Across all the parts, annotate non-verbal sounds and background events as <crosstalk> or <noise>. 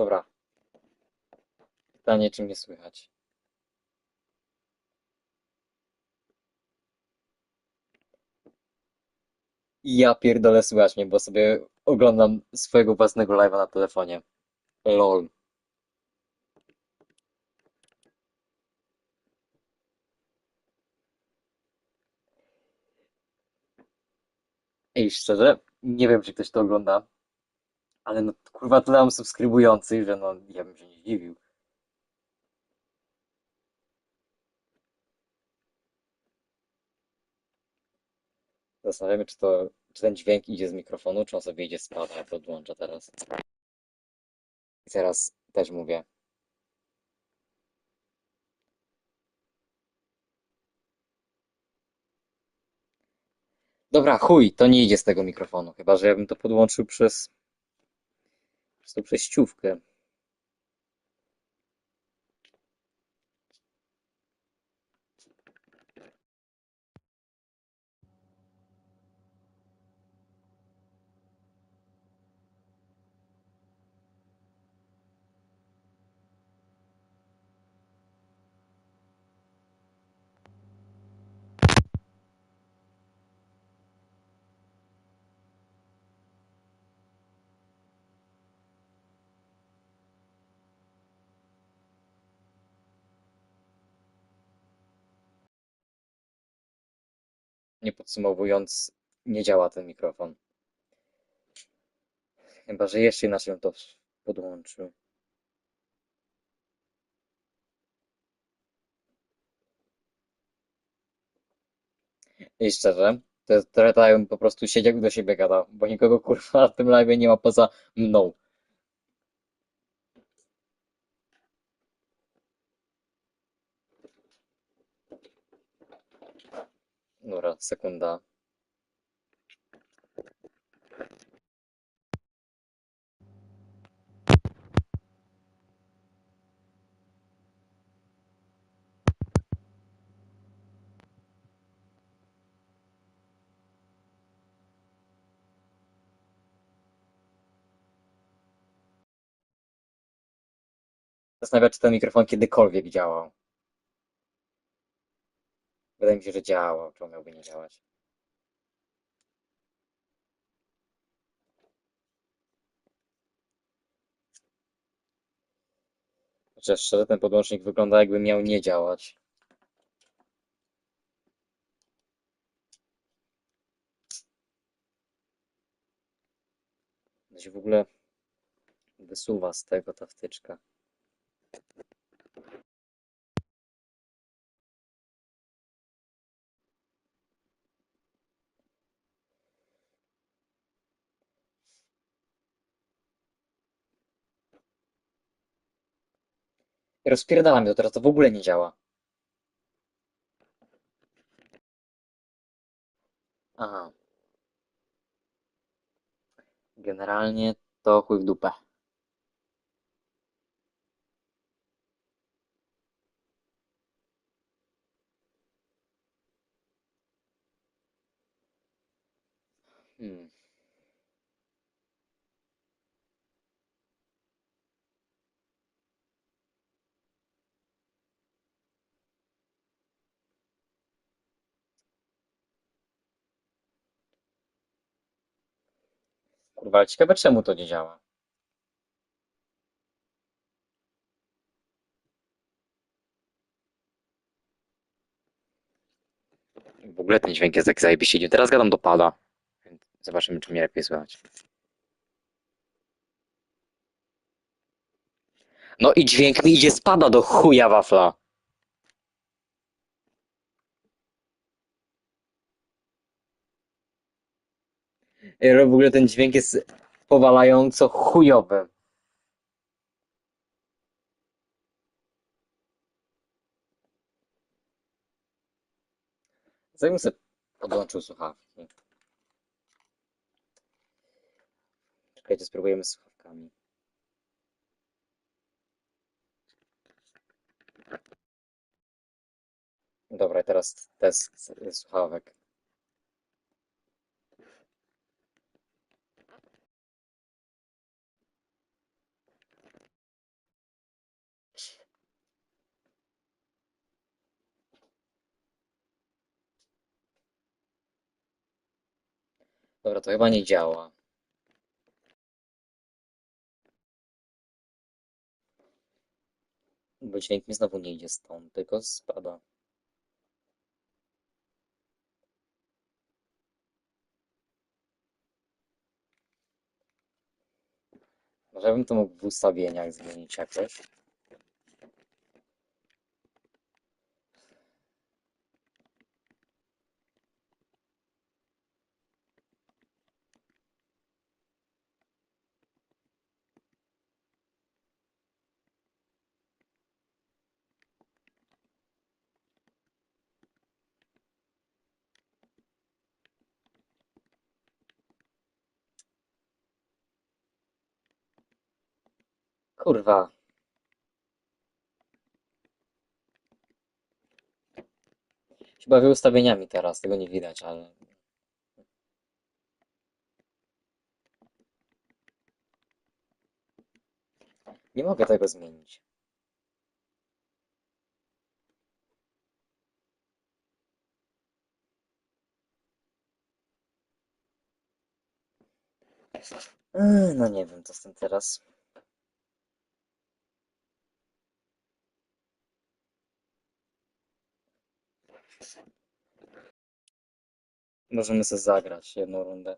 Dobra. Pytanie, czy mnie słychać? Ja pierdolę słychać mnie, bo sobie oglądam swojego własnego live'a na telefonie. LOL. Ej, szczerze, nie wiem, czy ktoś to ogląda, ale no kurwa tyle mam subskrybujących, że no ja bym się nie zdziwił. Zastanawiamy, czy to, czy ten dźwięk idzie z mikrofonu, czy on sobie idzie z pada, ja to odłączę teraz. I teraz też mówię. Dobra, chuj, to nie idzie z tego mikrofonu, chyba że ja bym to podłączył przez, przez tą przejściówkę. Nie podsumowując, nie działa ten mikrofon. Chyba, że jeszcze inaczej to podłączył. I szczerze, to tak, jakbym po prostu siedział do siebie gadał, bo nikogo kurwa w tym live nie ma poza mną. Dobra, sekunda. Zastanawiam, czy ten mikrofon kiedykolwiek działał. Wydaje mi się, że działał, on miałby nie działać. Chociaż szczerze, ten podłącznik wygląda jakby miał nie działać. Się w ogóle wysuwa z tego ta wtyczka. Rozpierdala mnie teraz, to w ogóle nie działa. Aha. Generalnie to chuj w dupę. Hmm. Kurwa, ale ciekawe czemu to nie działa. W ogóle ten dźwięk jest tak zajebiście dziwny. Teraz gadam do pada. Zobaczymy, czy mnie lepiej słychać. No i dźwięk mi idzie spada do chuja wafla. W ogóle ten dźwięk jest powalająco chujowy. Zanim sobie podłączył słuchawki. Czekajcie, spróbujemy z słuchawkami. Dobra, teraz test słuchawek. Dobra, to chyba nie działa. Bo dźwięk mi znowu nie idzie stąd, tylko spada. Może bym to mógł w ustawieniach zmienić jakoś. Kurwa. Się bawię ustawieniami teraz, tego nie widać, ale... Nie mogę tego zmienić. No nie wiem, co z tym teraz. Możemy sobie zagrać jedną rundę.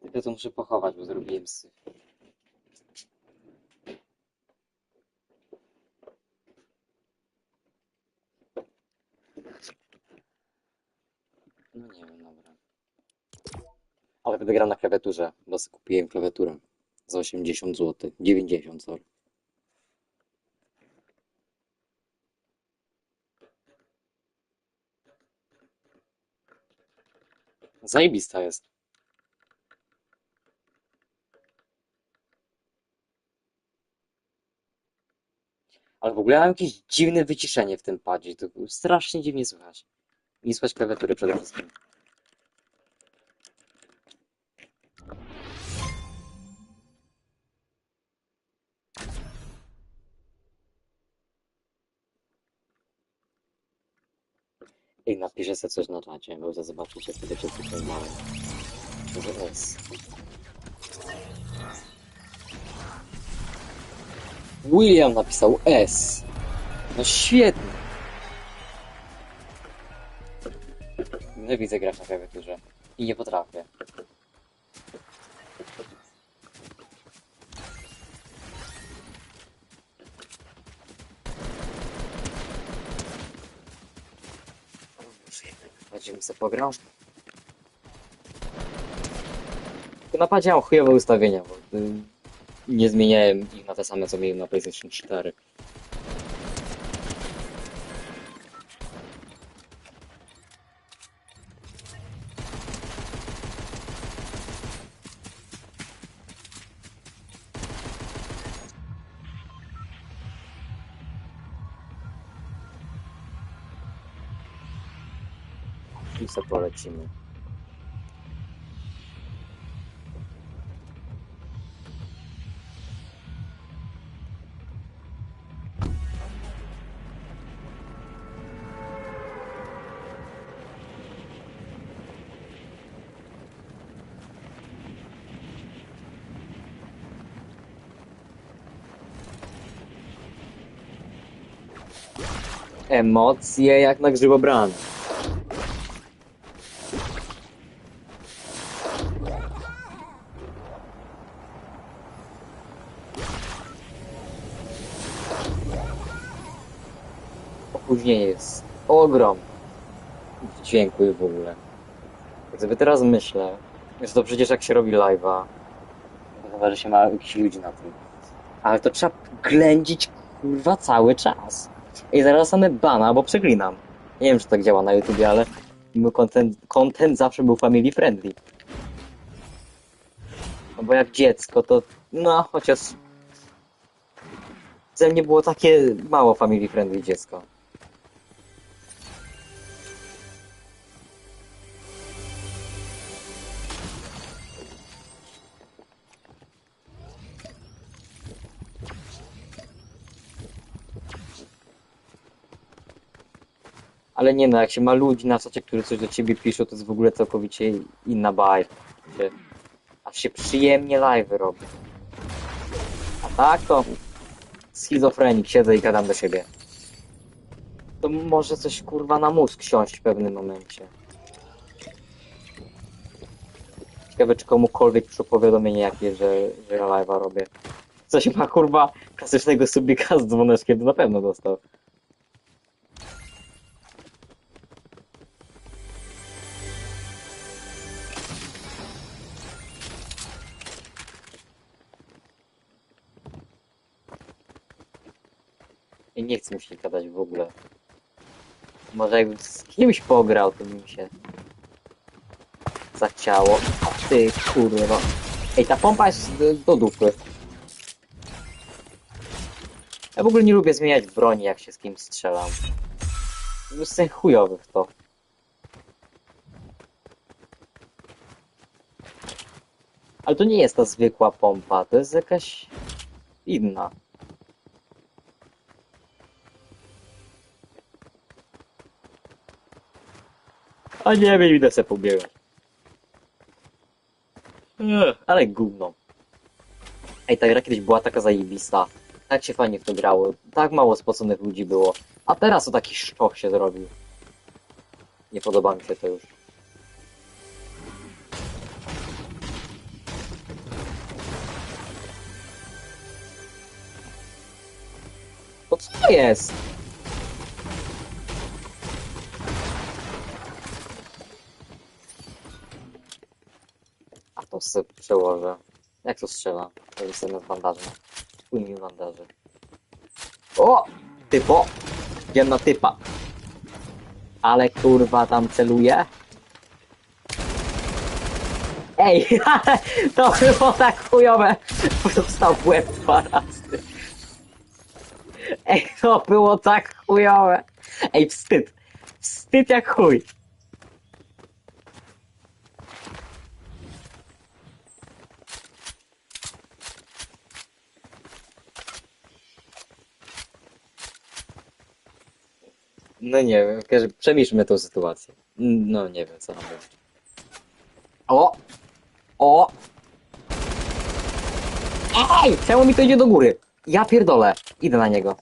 Tylko to muszę pochować, bo zrobiłem syf. No nie wiem, dobra. Grał na klawiaturze, bo kupiłem klawiaturę za 80 zł. 90, sorry. Zajebista jest. Ale w ogóle mam jakieś dziwne wyciszenie w tym padzie. To strasznie dziwnie słychać. Nie słychać klawiatury przede wszystkim. Ej, napiszę sobie coś na czacie, bo jak wtedy tutaj małem. Może S. William napisał S. No świetnie. Nienawidzę grać na klawiaturze. I nie potrafię. Będziemy sobie pograł. Tylko na padzie mam chujowe ustawienia, bo y, nie zmieniałem ich na te same, co miałem na PlayStation 4. Emocje jak na grzybobranie. Ogrom w dźwięku i w ogóle. Jak sobie teraz myślę, że to przecież jak się robi live'a, chyba, że się ma jakichś ludzi na tym. Ale to trzeba ględzić kurwa cały czas. I zaraz dostanę bana, bo przeklinam. Nie wiem, czy tak działa na YouTubie, ale mój content, content zawsze był family friendly. No bo jak dziecko, to no, chociaż ze mnie było takie mało family friendly dziecko. Ale nie no, jak się ma ludzi na czacie, którzy coś do ciebie piszą, to jest w ogóle całkowicie inna bajka. Aż się przyjemnie live robi. A tak to schizofrenik, siedzę i gadam do siebie. To może coś kurwa na mózg siąść w pewnym momencie. Ciekawe, czy komukolwiek przyszło powiadomienie jakie, że, że live'a robię. Coś ma kurwa klasycznego subika z dzwoneczkiem, to na pewno dostał. Chcę mi się gadać w ogóle. Może jakbym z kimś pograł, to mi się zachciało. A ty kurwa. Ej, ta pompa jest do, do dupy. Ja w ogóle nie lubię zmieniać broni, jak się z kimś strzelam. Jestem chujowy w to. Ale to nie jest ta zwykła pompa, to jest jakaś inna. A nie wiem, idę se pobiegać. Ale gówno. Ej, ta gra kiedyś była taka zajebista. Tak się fajnie w to grało. Tak mało spoconych ludzi było. A teraz to taki szczoch się zrobił. Nie podoba mi się to już. To co to jest? A to sobie przełożę. Jak to strzela? To jest z bandażem. Chuj mi bandaże. O! Typo! Jedna typa. Ale kurwa tam celuje. Ej, <laughs> ale to było tak chujowe. Dostał w łeb dwa razy. Ej, to było tak chujowe. Ej, wstyd. Wstyd jak chuj. No nie wiem, przemyślmy tą sytuację. No nie wiem co mam mówić. O! O! Ej! Czemu mi to idzie do góry? Ja pierdolę. Idę na niego.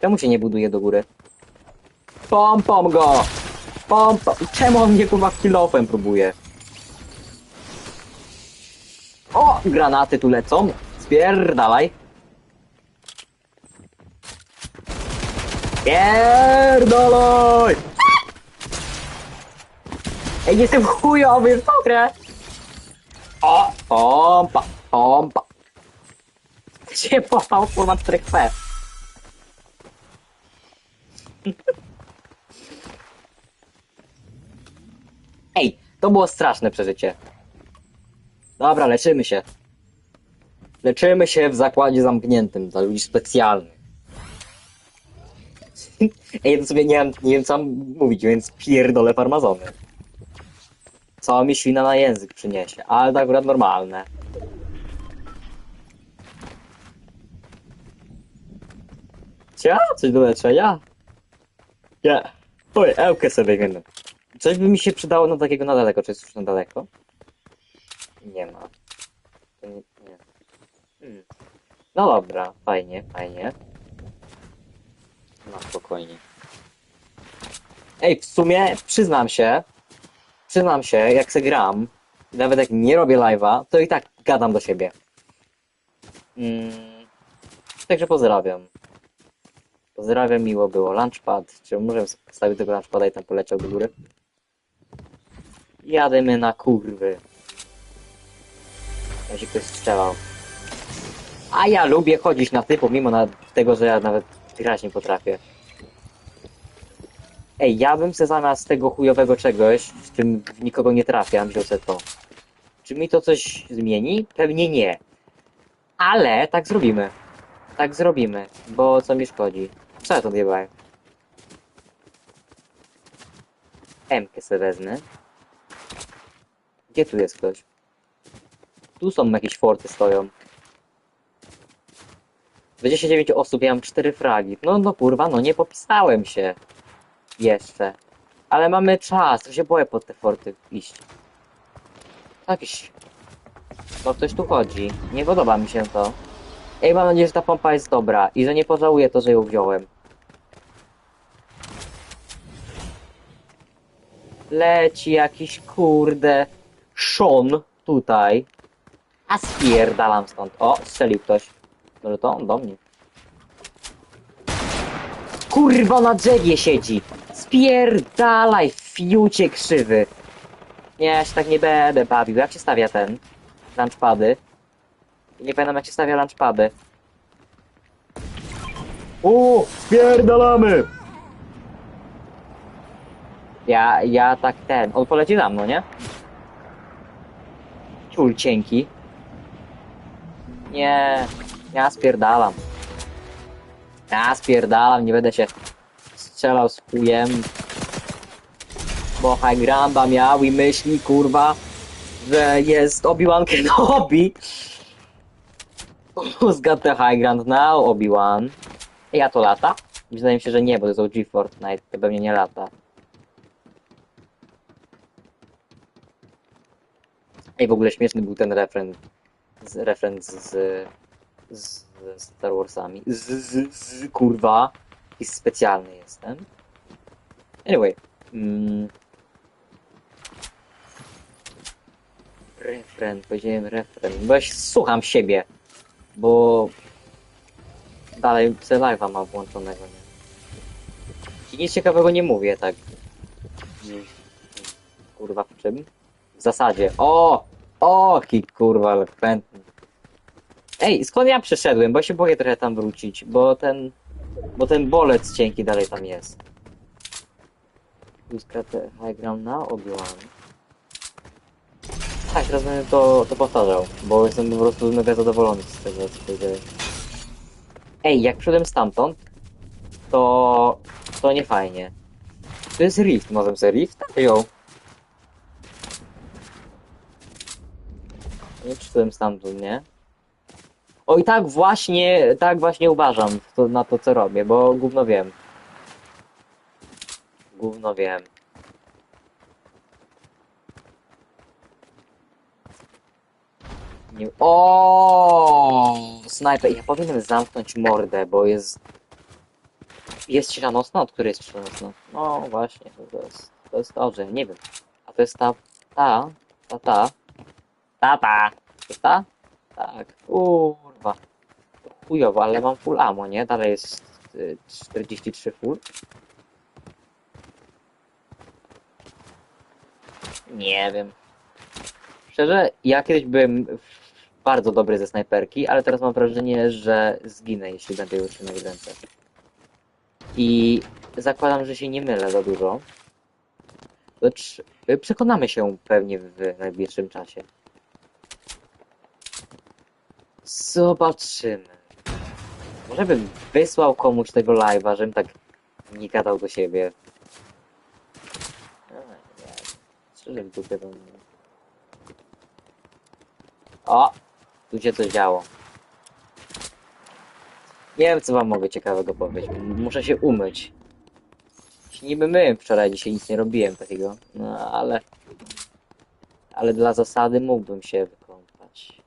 Czemu się nie buduje do góry? Pom go! Pom. Czemu on mnie kurwa kilofem próbuje? O! Granaty tu lecą. Spierdalaj. Pierdoloj! Ej, jestem chujowy w tą grę! O! Pompa! Pompa! Się popał kurwa 4 kwe. Ej, to było straszne przeżycie. Dobra, leczymy się. Leczymy się w zakładzie zamkniętym dla ludzi specjalnych. <laughs> Ej, to sobie nie nie wiem co mam mówić, więc pierdolę farmazony. Cała mi ślina na język przyniesie, ale to akurat normalne. Cia? Coś do leczenia? Nie. Oj, Ełkę sobie weźmiemy. Coś by mi się przydało na takiego na daleko. Czy jest już na daleko? Nie ma. To nie, nie. Hmm. No dobra, fajnie, fajnie. No spokojnie. Ej, w sumie przyznam się, przyznam się, jak se gram, nawet jak nie robię live'a, to i tak gadam do siebie. Mm, także pozdrawiam. Pozdrawiam, miło było. Launchpad, czy możemy postawić tego launchpada i tam poleciał do góry? Jademy na kurwy. Będzie ktoś strzelał. A ja lubię chodzić na typu, mimo na tego, że ja nawet grać nie potrafię. Ej, ja bym se zamiast tego chujowego czegoś, w czym w nikogo nie trafiam, wziął se to. Czy mi to coś zmieni? Pewnie nie. Ale tak zrobimy. Tak zrobimy, bo co mi szkodzi? Co ja to odjebałem? Emkę se wezmę. Gdzie tu jest ktoś? Tu są jakieś forty stoją. 29 osób, ja mam 4 fragi. No, no kurwa, no nie popisałem się. Jeszcze. Ale mamy czas, to się boję pod te forty iść. Jakiś... No ktoś tu chodzi. Nie podoba mi się to. Ej, mam nadzieję, że ta pompa jest dobra i że nie pożałuję to, że ją wziąłem. Leci jakiś kurde Sean tutaj. A spierdalam stąd. O, strzelił ktoś. Może to on do mnie. Kurwa na drzewie siedzi! Spierdalaj, fiucie krzywy! Nie, ja się tak nie będę bawił. Jak się stawia ten? Lunchpady? Nie pamiętam jak się stawia lunchpady. O, spierdalamy! Ja, ja tak ten. On poleci za mną, nie? Ciul cienki. Nie, ja spierdalam. Ja spierdalam, nie będę się strzelał z chujem. Bo High Gramba miał i myśli, kurwa, że jest Obi-Wan Kenobi. Who's got the high ground now, Obi-Wan? Ja to lata? Wydaje mi się, że nie, bo to jest OG Fortnite, to pewnie nie lata. Ej, w ogóle śmieszny był ten refren, z, z, z, z Star Warsami. Z, z, z, kurwa. I specjalny jestem. Anyway. Mm. Refren, powiedziałem refren. Bo ja się słucham siebie. Bo dalej live'a mam włączonego, nie? I nic ciekawego nie mówię, tak. Kurwa, w czym? W zasadzie. O! O! Ki kurwa, elokwentny. Ej, skąd ja przyszedłem? Bo się boję trochę tam wrócić, bo ten... Bo ten bolec cienki dalej tam jest. Use high ground now, Obi-Wan. Tak, teraz będę to, to powtarzał, bo jestem po prostu mega zadowolony z tego, co powiedziałeś. Ej, jak przyszedłem stamtąd, to... to nie fajnie. To jest rift, możemy sobie rift? Jo. Nie przyszedłem stamtąd, nie? O i tak właśnie, tak właśnie uważam to, na to, co robię, bo gówno wiem. Gówno wiem. Nie... O, Snajper, ja powinienem zamknąć mordę, bo jest... Jest cisza nocna? Od której jest cisza nocna? No właśnie, to jest, to jest że nie wiem. A to jest ta, ta, ta, ta, ta, ta, to jest ta? Tak, kurwa. Chujowo, ale mam full ammo, nie? Dalej jest y, 43 full. Nie wiem. Szczerze, ja kiedyś byłem bardzo dobry ze snajperki, ale teraz mam wrażenie, że zginę, jeśli będę ją trzymał w ręce. I zakładam, że się nie mylę za dużo. Lecz y, przekonamy się pewnie w najbliższym czasie. Zobaczymy. Może bym wysłał komuś tego live'a, żebym tak nie gadał do siebie. Szczerze w dupie to nie. O! Tu się coś działo. Nie wiem, co wam mogę ciekawego powiedzieć. Muszę się umyć. Się niby myłem wczoraj, dzisiaj nic nie robiłem takiego. No, ale... Ale dla zasady mógłbym się wykąpać.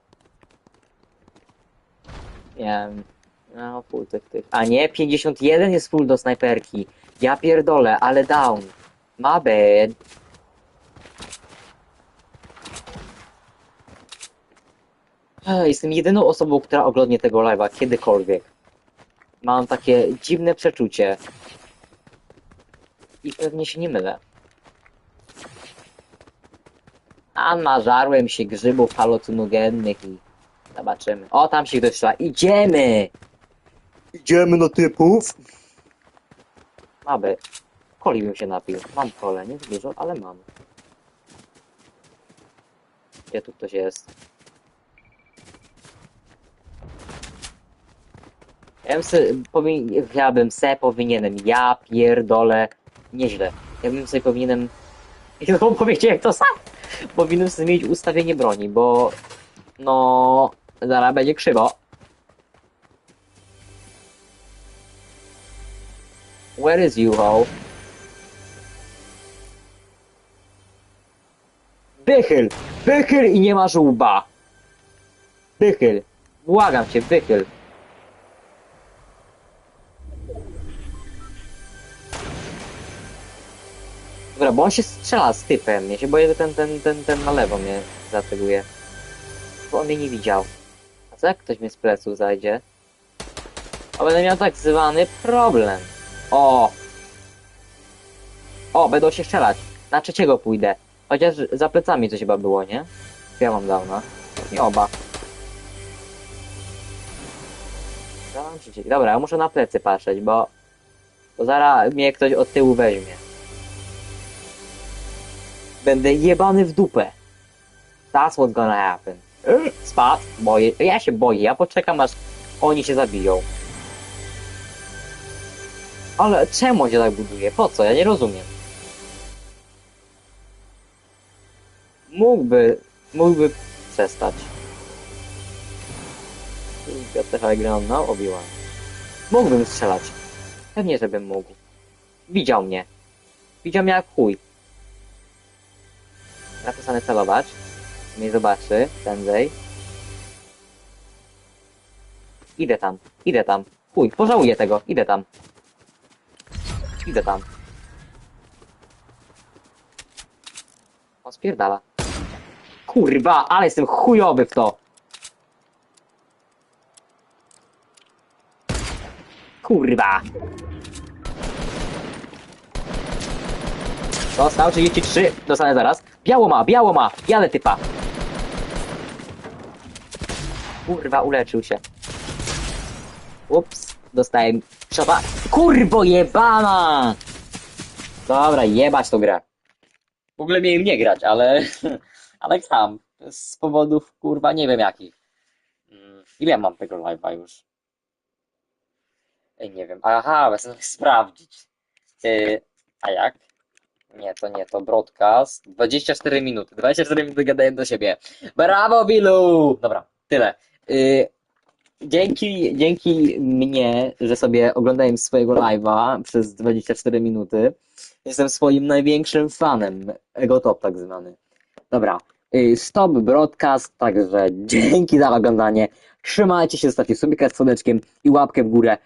Wiem. No, full tych, tych. A nie, 51 jest full do snajperki. Ja pierdolę, ale down. My bad. Jestem jedyną osobą, która oglądnie tego live'a kiedykolwiek. Mam takie dziwne przeczucie. I pewnie się nie mylę. A nażarłem się grzybów halucynogennych i zobaczymy. O, tam się ktoś strzela. Idziemy! Idziemy na typów. Aby. Coli bym się napił. Mam kolę, nie dużo, ale mam. Gdzie tu ktoś jest? Ja bym se, powin... ja bym se powinienem, ja pierdolę, nieźle. Ja bym sobie powinienem, <laughs> i to powiedziałem to sam, powinienem sobie zmienić ustawienie broni, bo no, zaraz będzie krzywo. Where is Juho? Wychyl! Wychyl i nie masz łba! Wychyl! Błagam cię, wychyl! Dobra, bo on się strzela z typem. Ja się boję, że ten, ten, ten, ten na lewo mnie zateguje. Bo on mnie nie widział. Co jak ktoś mnie z pleców zajdzie? A będę miał tak zwany problem. O! O, będą się strzelać. Na trzeciego pójdę. Chociaż za plecami coś chyba było, nie? Ja mam dawno? Nie oba. Dobra, ja muszę na plecy patrzeć, bo... Bo zaraz mnie ktoś od tyłu weźmie. Będę jebany w dupę. That's what's gonna happen. Spadł. Boję. Ja się boję. Ja poczekam aż oni się zabiją. Ale czemu się tak buduje? Po co? Ja nie rozumiem. Mógłby, mógłby przestać. JTH Ground no, obiłam. Mógłbym strzelać. Pewnie, żebym mógł. Widział mnie. Widział mnie jak chuj. Napisane celować. Mnie zobaczy prędzej. Idę tam, idę tam. Chuj, pożałuję tego, idę tam. Idę tam. O, spierdala. Kurwa, ale jestem chujowy w to. Kurwa. Dostał 33, dostanę zaraz. Biało ma, biało ma, jadę typa. Kurwa, uleczył się. Ups, dostałem szopa. Kurbo jebana! Dobra, jebać tą grę. W ogóle miałem nie grać, ale... <laughs> ale gram. Z powodów, kurwa, nie wiem jakich. Mm, Ile mam tego live'a już? Ej, nie wiem. Aha, chcę sobie sprawdzić. A jak? Nie, to nie, to broadcast. 24 minuty. 24 minuty gadaję do siebie. Brawo, Bilu! Dobra, tyle. Yy, dzięki, dzięki mnie, że sobie oglądałem swojego live'a przez 24 minuty. Jestem swoim największym fanem. Egotop tak zwany. Dobra. Yy, stop broadcast, także dzięki za oglądanie. Trzymajcie się, zostawcie subika z słoneczkiem i łapkę w górę.